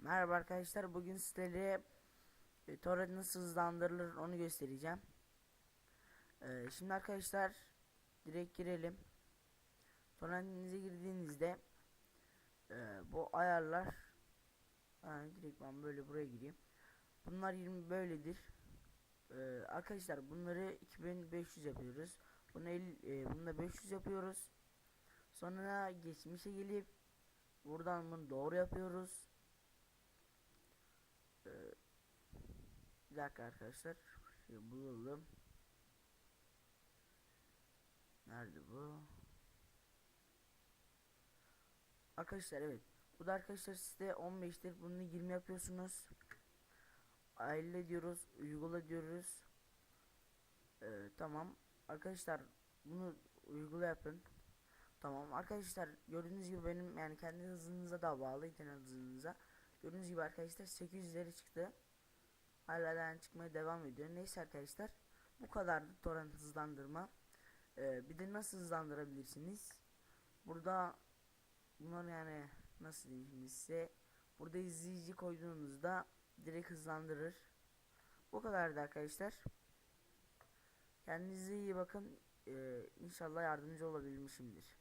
Merhaba arkadaşlar bugün sizlere e, torrent nasıl hızlandırılır onu göstereceğim. E, şimdi arkadaşlar direkt girelim. Torrentinize girdiğinizde e, bu ayarlar yani direkt ben böyle buraya gireyim. Bunlar 20 böyledir. E, arkadaşlar bunları 2500 yapıyoruz. Bunu 50, e, bunu da 500 yapıyoruz. Sonra geçmişe gelip buradan bunu doğru yapıyoruz. Ee, bir dakika arkadaşlar. Şey bulalım. Nerede bu? Arkadaşlar evet. Bu da arkadaşlar size 15'tir. Bunu 20 yapıyorsunuz. Aile diyoruz. Uygula diyoruz. Ee, tamam. Arkadaşlar bunu uygula yapın. Tamam arkadaşlar gördüğünüz gibi benim yani kendi hızınıza da bağlı internet hızınıza. Gördüğünüz gibi arkadaşlar 800'leri çıktı. Hala çıkmaya devam ediyor. Neyse arkadaşlar bu kadardı torrent hızlandırma. Ee, bir de nasıl hızlandırabilirsiniz? Burada bunlar yani nasıl diyeyim şimdi size burada izleyici koyduğunuzda direkt hızlandırır. Bu kadardı arkadaşlar. Kendinize iyi bakın. Ee, inşallah yardımcı olabilmişimdir.